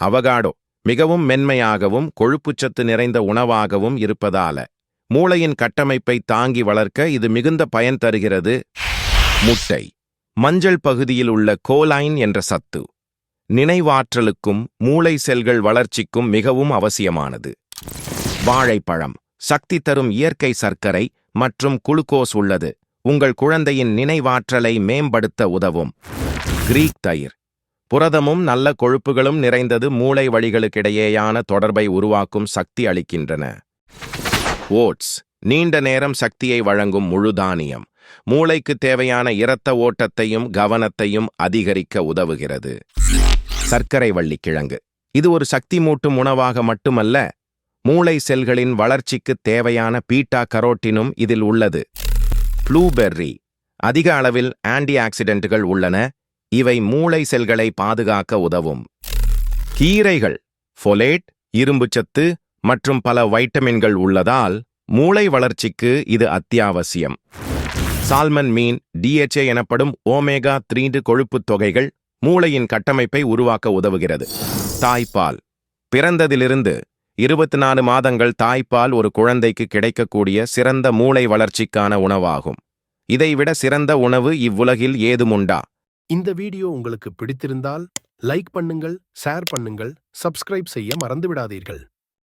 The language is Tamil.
அவகாடோ மிகவும் மென்மையாகவும் கொழுப்புச்சத்து நிறைந்த உணவாகவும் இருப்பதால. மூளையின் கட்டமைப்பை தாங்கி வளர்க்க இது மிகுந்த பயன் தருகிறது. முட்டை மஞ்சள் பகுதியில் உள்ள கோலைன் என்ற சத்து. நினைவாற்றலுக்கும் மூளை செல்கள் வளர்ச்சிக்கும் மிகவும் அவசியமானது. வாழைப்பழம் சக்தி தரும் இயற்கை சர்க்கரை மற்றும் குளுக்கோஸ் உள்ளது. உங்கள் குழந்தையின் நினைவாற்றலை மேம்படுத்த உதவும். கிரீக் தயிர் புரதமும் நல்ல கொழுப்புகளும் நிறைந்தது மூளை வழிகளுக்கிடையேயான தொடர்பை உருவாக்கும் சக்தி அளிக்கின்றன. ஓட்ஸ் நீண்ட நேரம் சக்தியை வழங்கும் முழு தானியம். மூளைக்கு தேவையான இரத்த ஓட்டத்தையும் கவனத்தையும் அதிகரிக்க உதவுகிறது. சர்க்கரை வள்ளிக்கிழங்கு. இது ஒரு சக்தி மூட்டும் உணவாக மட்டுமல்ல மூளை செல்களின் வளர்ச்சிக்கு தேவையான பீட்டா கரோட்டினும் இதில் உள்ளது. ப்ளூபெர்ரி. அதிக அளவில் ஆன்டி ஆக்சிடென்ட்கள் உள்ளன இவை மூளை செல்களை பாதுகாக்க உதவும். கீரைகள் ஃபொலேட் இரும்புச்சத்து மற்றும் பல வைட்டமின்கள் உள்ளதால் மூளை வளர்ச்சிக்கு இது அத்தியாவசியம். சால்மன் மீன் டிஎச்ஏ எனப்படும் ஓமேகா த்ரீண்டு கொழுப்புத் தொகைகள் மூளையின் கட்டமைப்பை உருவாக்க உதவுகிறது. தாய்ப்பால். பிறந்ததிலிருந்து இருபத்தி நாலு மாதங்கள் தாய்ப்பால் ஒரு குழந்தைக்கு கிடைக்கக்கூடிய சிறந்த மூளை வளர்ச்சிக்கான உணவாகும். இதைவிட சிறந்த உணவு இவ்வுலகில் ஏதுமுண்டா? இந்த வீடியோ உங்களுக்கு பிடித்திருந்தால் லைக் பண்ணுங்கள் ஷேர் பண்ணுங்கள் சப்ஸ்கிரைப் செய்ய மறந்துவிடாதீர்கள்.